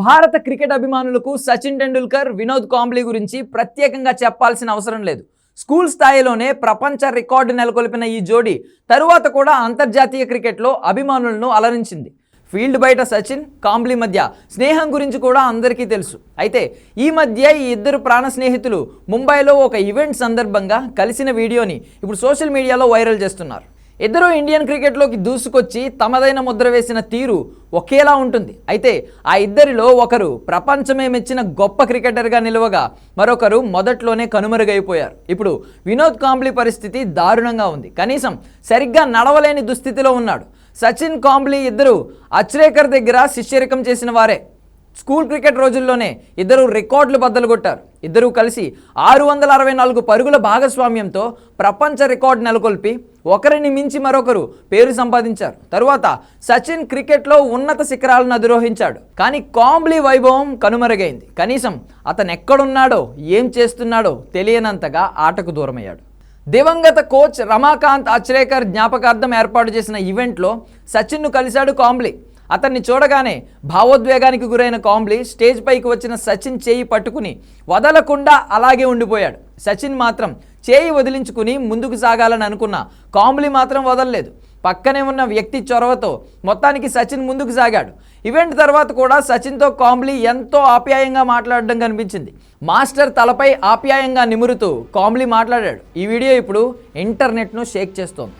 భారత క్రికెట్ అభిమానులకు సచిన్ టెండూల్కర్ వినోద్ కాంబ్లీ గురించి ప్రత్యేకంగా చెప్పాల్సిన అవసరం లేదు. స్కూల్ స్థాయిలోనే ప్రపంచ రికార్డు నెలకొల్పిన ఈ జోడీ తరువాత కూడా అంతర్జాతీయ క్రికెట్లో అభిమానులను అలరించింది. ఫీల్డ్ బయట సచిన్ కాంబ్లీ మధ్య స్నేహం గురించి కూడా అందరికీ తెలుసు. అయితే ఈ మధ్య ఈ ఇద్దరు ప్రాణ స్నేహితులు ముంబైలో ఒక ఈవెంట్ సందర్భంగా కలిసిన వీడియోని ఇప్పుడు సోషల్ మీడియాలో వైరల్ చేస్తున్నారు. ఇద్దరు ఇండియన్ క్రికెట్లోకి దూసుకొచ్చి తమదైన ముద్ర వేసిన తీరు ఒకేలా ఉంటుంది. అయితే ఆ ఇద్దరిలో ఒకరు ప్రపంచమే మెచ్చిన గొప్ప క్రికెటర్గా నిలవగా మరొకరు మొదట్లోనే కనుమరుగైపోయారు. ఇప్పుడు వినోద్ కాంబ్లీ పరిస్థితి దారుణంగా ఉంది. కనీసం సరిగ్గా నడవలేని దుస్థితిలో ఉన్నాడు. సచిన్ కాంబ్లీ ఇద్దరు అచ్రేకర్ దగ్గర శిష్యరికం చేసిన వారే. స్కూల్ క్రికెట్ రోజుల్లోనే ఇద్దరు రికార్డులు బద్దలు కొట్టారు ఇద్దరూ కలిసి ఆరు వందల అరవై నాలుగు పరుగుల భాగస్వామ్యంతో ప్రపంచ రికార్డు నెలకొల్పి ఒకరిని మించి మరొకరు పేరు సంపాదించారు. తరువాత సచిన్ క్రికెట్లో ఉన్నత శిఖరాలను అధిరోహించాడు. కానీ కాంబ్లీ వైభవం కనుమరుగైంది. కనీసం అతను ఎక్కడున్నాడో ఏం చేస్తున్నాడో తెలియనంతగా ఆటకు దూరమయ్యాడు. దివంగత కోచ్ రమాకాంత్ అచ్రేకర్ జ్ఞాపకార్థం ఏర్పాటు చేసిన ఈవెంట్లో సచిన్ను కలిశాడు కాంబ్లీ. అతన్ని చూడగానే భావోద్వేగానికి గురైన కాంబ్లీ స్టేజ్ పైకి వచ్చిన సచిన్ చేయి పట్టుకుని వదలకుండా అలాగే ఉండిపోయాడు. సచిన్ మాత్రం చేయి వదిలించుకుని ముందుకు సాగాలని అనుకున్న కాంబ్లీ మాత్రం వదలలేదు. పక్కనే ఉన్న వ్యక్తి చొరవతో మొత్తానికి సచిన్ ముందుకు సాగాడు. ఈవెంట్ తర్వాత కూడా సచిన్తో కాంబ్లీ ఎంతో ఆప్యాయంగా మాట్లాడడం కనిపించింది. మాస్టర్ తలపై ఆప్యాయంగా నిమురుతూ కాంబ్లీ మాట్లాడాడు. ఈ వీడియో ఇప్పుడు ఇంటర్నెట్ను షేక్ చేస్తోంది.